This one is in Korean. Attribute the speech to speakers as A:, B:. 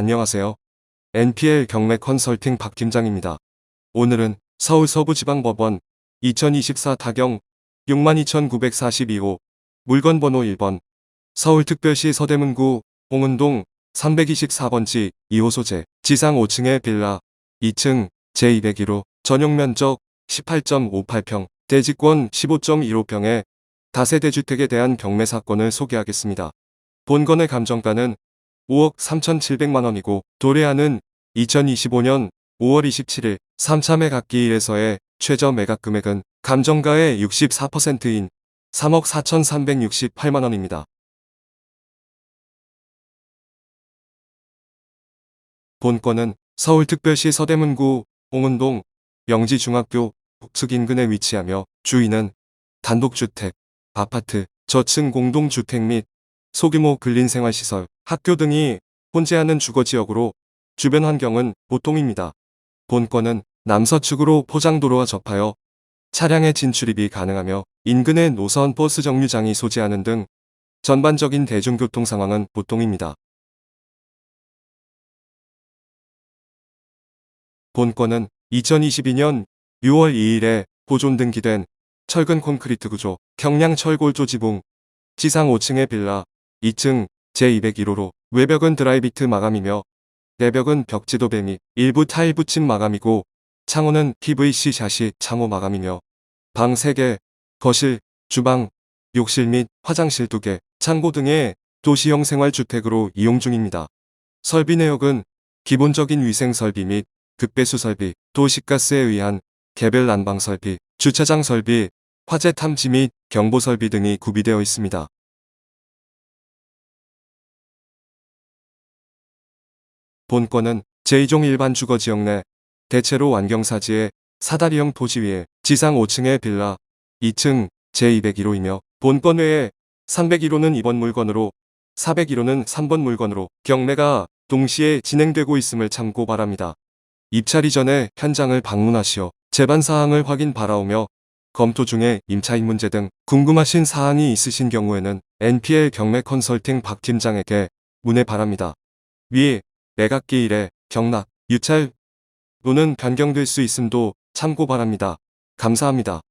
A: 안녕하세요. NPL 경매 컨설팅 박 팀장입니다. 오늘은 서울 서부지방법원 2024 타경 62,942호 물건 번호 1번 서울특별시 서대문구 홍은동 324번지 2호 소재 지상 5층의 빌라 2층 제201호 전용 면적 18.58평 대지권 15.15평의 다세대 주택에 대한 경매 사건을 소개하겠습니다. 본건의 감정가는 5억 3,700만 원이고 도래하는 2025년 5월 27일 3차 매각기일에서의 최저 매각 금액은 감정가의 64%인 3억 4,368만 원입니다. 본건은 서울특별시 서대문구 홍은동 영지중학교 북측 인근에 위치하며 주인은 단독주택, 아파트, 저층 공동주택 및 소규모 근린생활시설, 학교 등이 혼재하는 주거지역으로 주변 환경은 보통입니다. 본건은 남서측으로 포장도로와 접하여 차량의 진출입이 가능하며 인근의 노선 버스 정류장이 소재하는 등 전반적인 대중교통 상황은 보통입니다. 본건은 2022년 6월 2일에 보존 등기된 철근 콘크리트 구조 경량 철골조 지붕 지상 5층의 빌라 2층 제201호로 외벽은 드라이비트 마감이며 내벽은 벽지도배 및 일부 타일 붙임 마감이고 창호는 PVC 샤시 창호 마감이며 방 3개, 거실, 주방, 욕실 및 화장실 2개, 창고 등의 도시형 생활주택으로 이용 중입니다. 설비 내역은 기본적인 위생 설비 및 급배수 설비, 도시가스에 의한 개별 난방 설비, 주차장 설비, 화재 탐지 및 경보 설비 등이 구비되어 있습니다. 본건은 제2종 일반 주거 지역 내 대체로 완경사지의 사다리형 토지 위에 지상 5층의 빌라 2층 제201호이며 본건 외에 301호는 2번 물건으로 401호는 3번 물건으로 경매가 동시에 진행되고 있음을 참고 바랍니다. 입찰 이 전에 현장을 방문하시어 재반 사항을 확인 바라오며 검토 중에 임차인 문제 등 궁금하신 사항이 있으신 경우에는 NPL 경매 컨설팅 박 팀장에게 문의 바랍니다. 위 매각기 일에 경락, 유찰, 로는 변경될 수 있음도 참고 바랍니다. 감사합니다.